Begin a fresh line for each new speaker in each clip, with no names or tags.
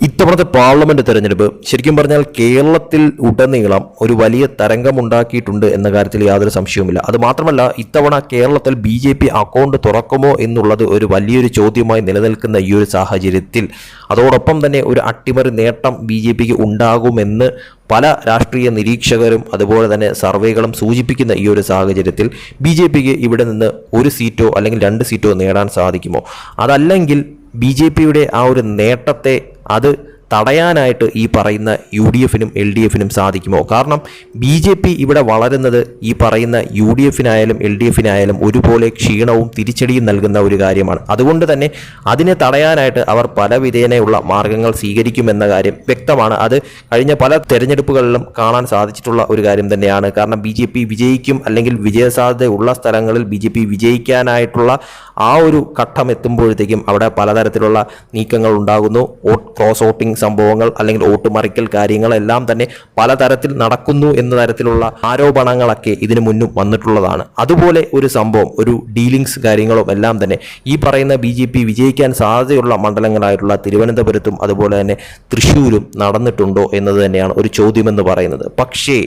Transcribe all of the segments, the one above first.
ഇത്തവണത്തെ പാർലമെന്റ് തെരഞ്ഞെടുപ്പ് ശരിക്കും പറഞ്ഞാൽ കേരളത്തിൽ ഉടനീളം ഒരു വലിയ തരംഗമുണ്ടാക്കിയിട്ടുണ്ട് എന്ന കാര്യത്തിൽ യാതൊരു സംശയവുമില്ല. അത് മാത്രമല്ല ഇത്തവണ കേരളത്തിൽ ബി ജെ പി അക്കൗണ്ട് തുറക്കുമോ എന്നുള്ളത് ഒരു വലിയൊരു ചോദ്യമായി നിലനിൽക്കുന്ന ഈ ഒരു സാഹചര്യത്തിൽ അതോടൊപ്പം തന്നെ ഒരു അട്ടിമറി നേട്ടം ബി ജെ പിക്ക് ഉണ്ടാകുമെന്ന് പല രാഷ്ട്രീയ നിരീക്ഷകരും അതുപോലെ തന്നെ സർവേകളും സൂചിപ്പിക്കുന്ന ഈ ഒരു സാഹചര്യത്തിൽ ബി ജെ പിക്ക് ഇവിടെ നിന്ന് ഒരു സീറ്റോ അല്ലെങ്കിൽ രണ്ട് സീറ്റോ നേടാൻ സാധിക്കുമോ? അതല്ലെങ്കിൽ ബി ജെ പിയുടെ ആ ഒരു നേട്ടത്തെ അത് തടയാനായിട്ട് ഈ പറയുന്ന യു ഡി എഫിനും എൽ ഡി എഫിനും സാധിക്കുമോ? കാരണം ബി ജെ പി ഇവിടെ വളരുന്നത് ഈ പറയുന്ന യു ഡി എഫിനായാലും എൽ ഡി എഫിനായാലും ഒരുപോലെ ക്ഷീണവും തിരിച്ചടിയും നൽകുന്ന ഒരു കാര്യമാണ്. അതുകൊണ്ട് തന്നെ അതിനെ തടയാനായിട്ട് അവർ പല വിധേനയുള്ള മാർഗങ്ങൾ സ്വീകരിക്കുമെന്ന കാര്യം വ്യക്തമാണ്. അത് കഴിഞ്ഞ പല തെരഞ്ഞെടുപ്പുകളിലും കാണാൻ സാധിച്ചിട്ടുള്ള ഒരു കാര്യം തന്നെയാണ്. കാരണം ബി ജെ പി വിജയിക്കും അല്ലെങ്കിൽ വിജയസാധ്യതയുള്ള സ്ഥലങ്ങളിൽ ബി ജെ പി വിജയിക്കാനായിട്ടുള്ള ആ ഒരു ഘട്ടം എത്തുമ്പോഴത്തേക്കും അവിടെ പലതരത്തിലുള്ള നീക്കങ്ങൾ ഉണ്ടാകുന്നു. ക്രോസ് വോട്ടിംഗ് സംഭവങ്ങൾ അല്ലെങ്കിൽ വോട്ട് മറിക്കൽ കാര്യങ്ങളെല്ലാം തന്നെ പലതരത്തിൽ നടക്കുന്നു എന്ന തരത്തിലുള്ള ആരോപണങ്ങളൊക്കെ ഇതിനു മുന്നും വന്നിട്ടുള്ളതാണ്. അതുപോലെ ഒരു സംഭവം ഒരു ഡീലിങ്സ് കാര്യങ്ങളും എല്ലാം തന്നെ ഈ പറയുന്ന ബി ജെ പി വിജയിക്കാൻ സാധ്യതയുള്ള മണ്ഡലങ്ങളായിട്ടുള്ള തിരുവനന്തപുരത്തും അതുപോലെ തന്നെ തൃശ്ശൂരും നടന്നിട്ടുണ്ടോ എന്നത് തന്നെയാണ് ഒരു ചോദ്യമെന്ന് പറയുന്നത്. പക്ഷേ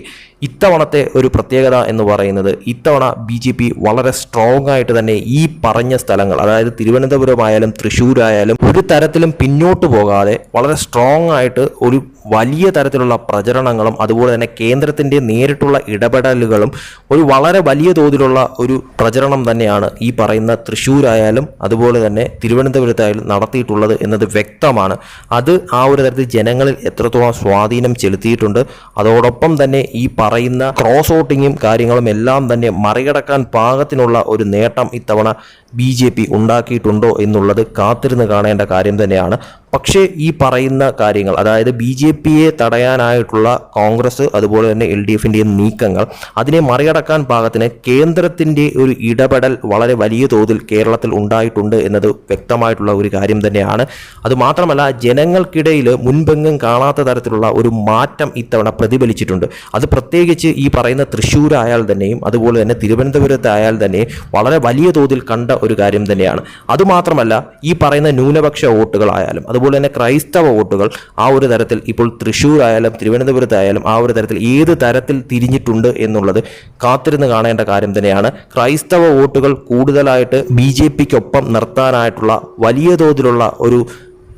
ഇത്തവണത്തെ ഒരു പ്രത്യേകത എന്ന് പറയുന്നത് ഇത്തവണ ബി ജെ പി വളരെ സ്ട്രോങ് ആയിട്ട് തന്നെ ഈ പറഞ്ഞ സ്ഥലങ്ങൾ അതായത് തിരുവനന്തപുരമായാലും തൃശ്ശൂരായാലും ഒരു തരത്തിലും പിന്നോട്ട് പോകാതെ വളരെ സ്ട്രോങ് ആയിട്ട് ഒരു വലിയ തരത്തിലുള്ള പ്രചരണങ്ങളും അതുപോലെ തന്നെ കേന്ദ്രത്തിന്റെ നേരിട്ടുള്ള ഇടപെടലുകളും ഒരു വളരെ വലിയ തോതിലുള്ള ഒരു പ്രചരണം തന്നെയാണ് ഈ പറയുന്ന തൃശ്ശൂരായാലും അതുപോലെ തന്നെ തിരുവനന്തപുരത്തായാലും നടത്തിയിട്ടുള്ളത് എന്നത് വ്യക്തമാണ്. അത് ആ ഒരു തരത്തിൽ ജനങ്ങളിൽ എത്രത്തോളം സ്വാധീനം ചെലുത്തിയിട്ടുണ്ട് അതോടൊപ്പം തന്നെ ഈ പറയുന്ന ക്രോസ് ഔട്ടിങ്ങും കാര്യങ്ങളും എല്ലാം തന്നെ മറികടക്കാൻ പാകത്തിനുള്ള ഒരു നേട്ടം ഇത്തവണ ബി ജെ പി ഉണ്ടാക്കിയിട്ടുണ്ടോ എന്നുള്ളത് കാത്തിരുന്ന് കാണേണ്ട കാര്യം തന്നെയാണ്. പക്ഷേ ഈ പറയുന്ന കാര്യങ്ങൾ അതായത് ബി ജെ പിയെ തടയാനായിട്ടുള്ള കോൺഗ്രസ് അതുപോലെ തന്നെ എൽ ഡി എഫിന്റെയും നീക്കങ്ങൾ അതിനെ മറികടക്കാൻ പാകത്തിന് കേന്ദ്രത്തിന്റെ ഒരു ഇടപെടൽ വളരെ വലിയ തോതിൽ കേരളത്തിൽ ഉണ്ടായിട്ടുണ്ട് എന്നത് വ്യക്തമായിട്ടുള്ള ഒരു കാര്യം തന്നെയാണ്. അതുമാത്രമല്ല ജനങ്ങൾക്കിടയിൽ മുൻപെങ്ങും കാണാത്ത തരത്തിലുള്ള ഒരു മാറ്റം ഇത്തവണ പ്രതിഫലിച്ചിട്ടുണ്ട്. അത് പ്രത്യേകിച്ച് ഈ പറയുന്ന തൃശ്ശൂരായാൽ തന്നെയും അതുപോലെ തന്നെ തിരുവനന്തപുരത്തായാൽ തന്നെ വളരെ വലിയ തോതിൽ കണ്ട ഒരു കാര്യം തന്നെയാണ്. അതുമാത്രമല്ല ഈ പറയുന്ന ന്യൂനപക്ഷ വോട്ടുകളായാലും അതുപോലെ തന്നെ ക്രൈസ്തവ വോട്ടുകൾ ആ ഒരു തരത്തിൽ ഇപ്പോൾ തൃശ്ശൂരായാലും തിരുവനന്തപുരത്തായാലും ആ ഒരു തരത്തിൽ ഏത് തരത്തിൽ തിരിഞ്ഞിട്ടുണ്ട് എന്നുള്ളത് കാത്തിരുന്ന് കാണേണ്ട കാര്യം തന്നെയാണ്. ക്രൈസ്തവ വോട്ടുകൾ കൂടുതലായിട്ട് ബി ജെ പിക്കൊപ്പം നിർത്താനായിട്ടുള്ള വലിയ തോതിലുള്ള ഒരു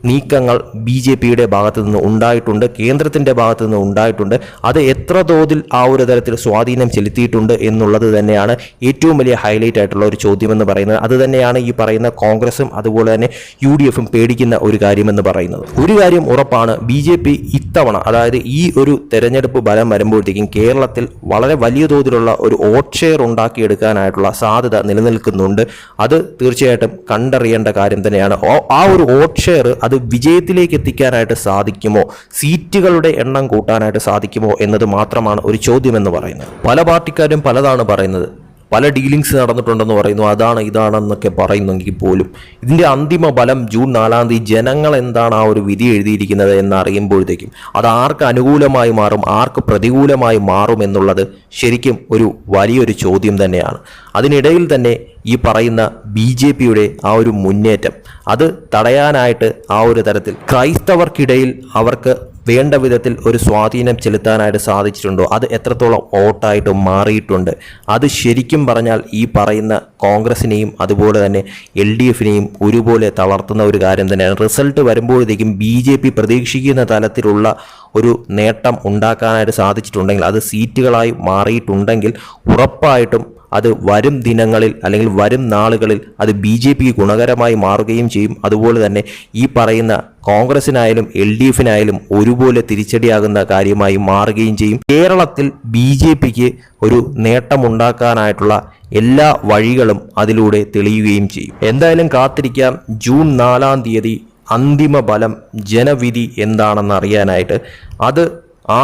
നീക്കങ്ങൾ ബി ജെ പിയുടെ ഭാഗത്തു നിന്ന് ഉണ്ടായിട്ടുണ്ട് കേന്ദ്രത്തിന്റെ ഭാഗത്തു നിന്ന് ഉണ്ടായിട്ടുണ്ട്. അത് എത്ര തോതിൽ ആ ഒരു തരത്തിൽ സ്വാധീനം ചെലുത്തിയിട്ടുണ്ട് എന്നുള്ളത് തന്നെയാണ് ഏറ്റവും വലിയ ഹൈലൈറ്റ് ആയിട്ടുള്ള ഒരു ചോദ്യമെന്ന് പറയുന്നത്. അത് തന്നെയാണ് ഈ പറയുന്ന കോൺഗ്രസും അതുപോലെ തന്നെ യു ഡി എഫും പേടിക്കുന്ന ഒരു കാര്യമെന്ന് പറയുന്നത്. ഒരു കാര്യം ഉറപ്പാണ് ബി ജെ പി ഇത്തവണ അതായത് ഈ ഒരു തെരഞ്ഞെടുപ്പ് ഫലം വരുമ്പോഴത്തേക്കും കേരളത്തിൽ വളരെ വലിയ തോതിലുള്ള ഒരു ഓട്ട്ഷെയർ ഉണ്ടാക്കിയെടുക്കാനായിട്ടുള്ള സാധ്യത നിലനിൽക്കുന്നുണ്ട്. അത് തീർച്ചയായിട്ടും കണ്ടറിയേണ്ട കാര്യം തന്നെയാണ്. ആ ഒരു വോട്ട് ഷെയർ വിജയത്തിലേക്ക് എത്തിക്കാനായിട്ട് സാധിക്കുമോ? സീറ്റുകളുടെ എണ്ണം കൂട്ടാനായിട്ട് സാധിക്കുമോ എന്നത് മാത്രമാണ് ഒരു ചോദ്യമെന്ന് പറയുന്നത്. പല പാർട്ടിക്കാരും പലതാണ് പറയുന്നത്. പല ഡീലിങ്സ് നടന്നിട്ടുണ്ടെന്ന് പറയുന്നു. അതാണ് ഇതാണെന്നൊക്കെ പറയുന്നെങ്കിൽ പോലും ഇതിന്റെ അന്തിമ ഫലം ജൂൺ നാലാം തീയതി ജനങ്ങൾ എന്താണ് ആ ഒരു വിധി എഴുതിയിരിക്കുന്നത് എന്ന് അറിയുമ്പോഴത്തേക്കും അത് ആർക്ക് അനുകൂലമായി മാറും ആർക്ക് പ്രതികൂലമായി മാറും എന്നുള്ളത് ശരിക്കും ഒരു വലിയൊരു ചോദ്യം തന്നെയാണ്. അതിനിടയിൽ തന്നെ ഈ പറയുന്ന ബി ജെ പിയുടെ ആ ഒരു മുന്നേറ്റം. അത് തടയാനായിട്ട് ആ ഒരു തരത്തിൽ ക്രൈസ്തവർക്കിടയിൽ അവർക്ക് വേണ്ട വിധത്തിൽ ഒരു സ്വാധീനം ചെലുത്താനായിട്ട് സാധിച്ചിട്ടുണ്ടോ? അത് എത്രത്തോളം വോട്ടായിട്ട് മാറിയിട്ടുണ്ട്? അത് ശരിക്കും പറഞ്ഞാൽ ഈ പറയുന്ന കോൺഗ്രസിനെയും അതുപോലെ തന്നെ എൽ ഡി എഫിനെയും ഒരുപോലെ തളർത്തുന്ന ഒരു കാര്യം തന്നെയാണ്. റിസൾട്ട് വരുമ്പോഴത്തേക്കും ബി ജെ പി പ്രതീക്ഷിക്കുന്ന തലത്തിലുള്ള ഒരു നേട്ടം ഉണ്ടാക്കാനായിട്ട് സാധിച്ചിട്ടുണ്ടെങ്കിൽ അത് സീറ്റുകളായി മാറിയിട്ടുണ്ടെങ്കിൽ ഉറപ്പായിട്ടും അത് വരും ദിനങ്ങളിൽ അല്ലെങ്കിൽ വരും നാളുകളിൽ അത് ബി ജെ പിക്ക് ഗുണകരമായി മാറുകയും ചെയ്യും. അതുപോലെ തന്നെ ഈ പറയുന്ന കോൺഗ്രസിനായാലും എൽ ഡി എഫിനായാലും ഒരുപോലെ തിരിച്ചടിയാകുന്ന കാര്യമായി മാറുകയും ചെയ്യും. കേരളത്തിൽ ബി ജെ പിക്ക് ഒരു നേട്ടമുണ്ടാക്കാനായിട്ടുള്ള എല്ലാ വഴികളും അതിലൂടെ തെളിയുകയും ചെയ്യും. എന്തായാലും കാത്തിരിക്കാം. ജൂൺ നാലാം തീയതി അന്തിമ ഫലം ജനവിധി എന്താണെന്ന് അറിയാനായിട്ട്. അത്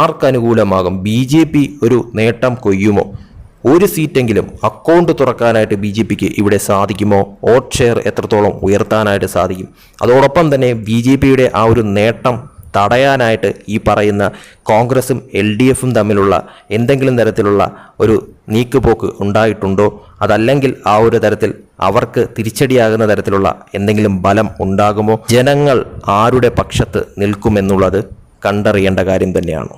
ആർക്കനുകൂലമാകും? ബി ജെ പി ഒരു നേട്ടം കൊയ്യുമോ? ഒരു സീറ്റെങ്കിലും അക്കൗണ്ട് തുറക്കാനായിട്ട് ബി ജെ പിക്ക് ഇവിടെ സാധിക്കുമോ? വോട്ട് ഷെയർ എത്രത്തോളം ഉയർത്താനായിട്ട് സാധിക്കും? അതോടൊപ്പം തന്നെ ബി ജെ പിയുടെ ആ ഒരു നേട്ടം തടയാനായിട്ട് ഈ പറയുന്ന കോൺഗ്രസും എൽ ഡി എഫും തമ്മിലുള്ള എന്തെങ്കിലും തരത്തിലുള്ള ഒരു നീക്കുപോക്ക് ഉണ്ടായിട്ടുണ്ടോ? അതല്ലെങ്കിൽ ആ ഒരു തരത്തിൽ അവർക്ക് തിരിച്ചടിയാകുന്ന തരത്തിലുള്ള എന്തെങ്കിലും ബലം ഉണ്ടാകുമോ? ജനങ്ങൾ ആരുടെ പക്ഷത്ത് നിൽക്കുമെന്നുള്ളത് കണ്ടറിയേണ്ട കാര്യം തന്നെയാണ്.